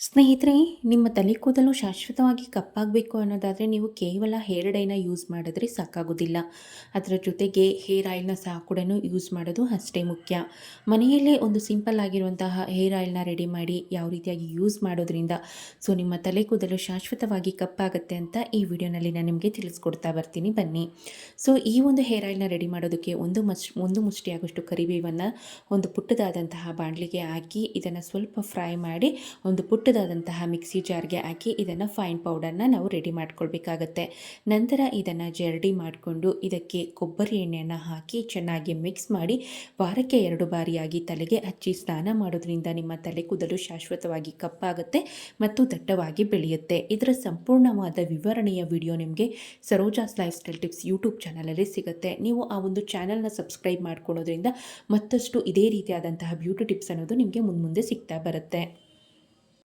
ಸ್ನೇಹಿತರೆ, ನಿಮ್ಮ ತಲೆ ಕೂದಲು ಶಾಶ್ವತವಾಗಿ ಕಪ್ಪಾಗಬೇಕು ಅನ್ನೋದಾದರೆ ನೀವು ಕೇವಲ ಹೇರ್ ಡೈನ ಯೂಸ್ ಮಾಡಿದ್ರೆ ಸಾಕಾಗೋದಿಲ್ಲ. ಅದರ ಜೊತೆಗೆ ಹೇರ್ ಆಯಿಲ್ನ ಸಹ ಕೂಡ ಯೂಸ್ ಮಾಡೋದು ಅಷ್ಟೇ ಮುಖ್ಯ. ಮನೆಯಲ್ಲೇ ಒಂದು ಸಿಂಪಲ್ ಆಗಿರುವಂತಹ ಹೇರ್ ಆಯಿಲ್ನ ರೆಡಿ ಮಾಡಿ ಯಾವ ರೀತಿಯಾಗಿ ಯೂಸ್ ಮಾಡೋದ್ರಿಂದ ಸೊ, ನಿಮ್ಮ ತಲೆ ಕೂದಲು ಶಾಶ್ವತವಾಗಿ ಕಪ್ಪಾಗುತ್ತೆ ಅಂತ ಈ ವಿಡಿಯೋನಲ್ಲಿ ನಾನು ನಿಮಗೆ ತಿಳಿಸ್ಕೊಡ್ತಾ ಬರ್ತೀನಿ. ಬನ್ನಿ. ಸೊ, ಈ ಒಂದು ಹೇರ್ ಆಯಿಲ್ನ ರೆಡಿ ಮಾಡೋದಕ್ಕೆ ಒಂದು ಮಚ್ ಒಂದು ಮುಷ್ಟಿಯಾಗಷ್ಟು ಕರಿಬೇವನ್ನು ಒಂದು ಪುಟ್ಟದಾದಂತಹ ಬಾಣಲಿಗೆ ಹಾಕಿ ಇದನ್ನು ಸ್ವಲ್ಪ ಫ್ರೈ ಮಾಡಿ ಒಂದು ಪುಟ್ಟದಾದಂತಹ ಮಿಕ್ಸಿ ಜಾರ್ಗೆ ಹಾಕಿ ಇದನ್ನು ಫೈನ್ ಪೌಡರ್ನ ನಾವು ರೆಡಿ ಮಾಡ್ಕೊಳ್ಬೇಕಾಗತ್ತೆ. ನಂತರ ಇದನ್ನು ಜರಡಿ ಮಾಡಿಕೊಂಡು ಇದಕ್ಕೆ ಕೊಬ್ಬರಿ ಎಣ್ಣೆಯನ್ನು ಹಾಕಿ ಚೆನ್ನಾಗಿ ಮಿಕ್ಸ್ ಮಾಡಿ ವಾರಕ್ಕೆ ಎರಡು ಬಾರಿಯಾಗಿ ತಲೆಗೆ ಹಚ್ಚಿ ಸ್ನಾನ ಮಾಡೋದ್ರಿಂದ ನಿಮ್ಮ ತಲೆ ಕೂದಲು ಶಾಶ್ವತವಾಗಿ ಕಪ್ಪಾಗುತ್ತೆ ಮತ್ತು ದಟ್ಟವಾಗಿ ಬೆಳೆಯುತ್ತೆ. ಇದರ ಸಂಪೂರ್ಣವಾದ ವಿವರಣೆಯ ವಿಡಿಯೋ ನಿಮಗೆ Saroja's life style tips YouTube ಚಾನಲಲ್ಲಿ ಸಿಗುತ್ತೆ. ನೀವು ಆ ಒಂದು ಚಾನಲ್ನ ಸಬ್ಸ್ಕ್ರೈಬ್ ಮಾಡ್ಕೊಳ್ಳೋದ್ರಿಂದ ಮತ್ತಷ್ಟು ಇದೇ ರೀತಿಯಾದಂತಹ ಬ್ಯೂಟಿ ಟಿಪ್ಸ್ ಅನ್ನೋದು ನಿಮಗೆ ಮುಂದೆ ಸಿಗ್ತಾ ಬರುತ್ತೆ.